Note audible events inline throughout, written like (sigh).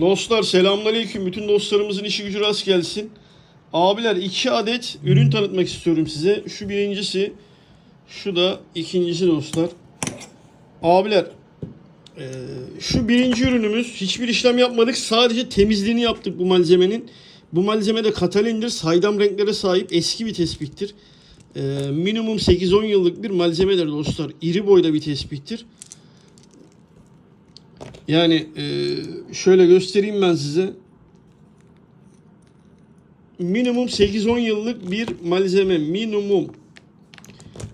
Dostlar selamünaleyküm. Bütün dostlarımızın işi gücü rast gelsin. Abiler iki adet ürün tanıtmak istiyorum size. Şu birincisi, şu da ikincisi dostlar. Abiler eee, şu birinci ürünümüz hiçbir işlem yapmadık. Sadece temizliğini yaptık bu malzemenin. Bu malzeme de katalindir. Saydam renklere sahip eski bir tespittir. Eee, minimum 8-10 yıllık bir malzemedir dostlar. İri boyda bir tespittir. Yani eee, şöyle göstereyim ben size. Minimum 8-10 yıllık bir malzeme. Minimum.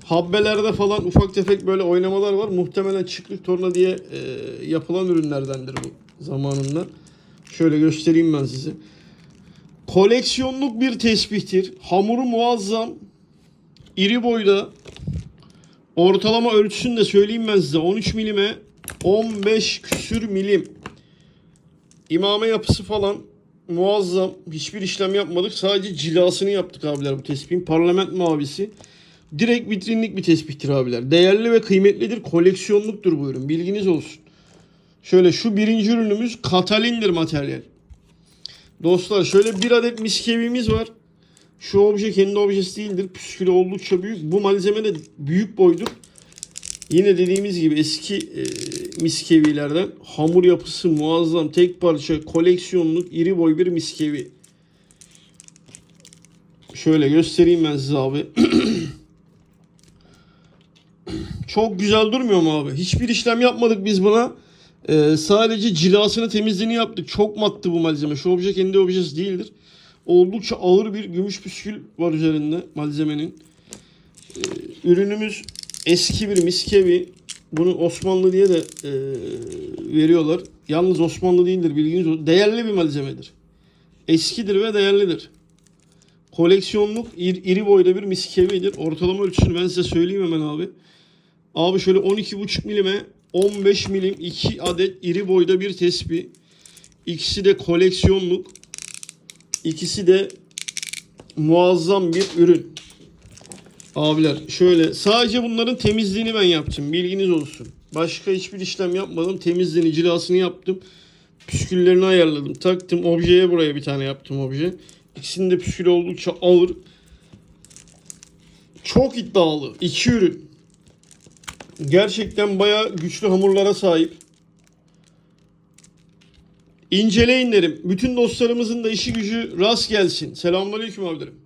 Habbelerde falan ufak tefek böyle oynamalar var. Muhtemelen çıklık torna diye eee, yapılan ürünlerdendir bu zamanında. Şöyle göstereyim ben size. Koleksiyonluk bir tespihtir. Hamuru muazzam. İri boyda. Ortalama ölçüsünü de söyleyeyim ben size. 13 milime 15 küsür milim. İmame yapısı falan muazzam. Hiçbir işlem yapmadık. Sadece cilasını yaptık abiler bu tespihin. Parlament mavisi. Direkt vitrinlik bir tespihtir abiler. Değerli ve kıymetlidir. Koleksiyonluktur bu ürün. Bilginiz olsun. Şöyle şu birinci ürünümüz katalindir materyal. Dostlar şöyle bir adet miskevimiz var. Şu obje kendi objesi değildir. Püskülü oldukça büyük. Bu malzeme de büyük boydur. Yine dediğimiz gibi eski e, miskevilerden hamur yapısı muazzam tek parça koleksiyonluk iri boy bir miskevi. Şöyle göstereyim ben size abi. (clears throat) Çok güzel durmuyor mu abi? Hiçbir işlem yapmadık biz buna. Ee, sadece cilasını temizliğini yaptık. Çok mattı bu malzeme. Şu obje kendi objesi değildir. Oldukça ağır bir gümüş püskül var üzerinde malzemenin. Ee, ürünümüz eski bir miskevi. Bunu Osmanlı diye de e, veriyorlar. Yalnız Osmanlı değildir bilginiz olsun. Değerli bir malzemedir. Eskidir ve değerlidir. Koleksiyonluk ir- iri boyda bir miskevidir. Ortalama ölçüsünü ben size söyleyeyim hemen abi. Abi şöyle 12,5 milime 15 milim 2 adet iri boyda bir tespih. İkisi de koleksiyonluk. İkisi de muazzam bir ürün. Abiler şöyle sadece bunların temizliğini ben yaptım. Bilginiz olsun. Başka hiçbir işlem yapmadım. Temizliğini, cilasını yaptım. Püsküllerini ayarladım. Taktım. Objeye buraya bir tane yaptım obje. İkisinin de püskülü oldukça ağır. Çok iddialı. İki ürün. Gerçekten bayağı güçlü hamurlara sahip. İnceleyin derim. Bütün dostlarımızın da işi gücü rast gelsin. Selamünaleyküm abilerim.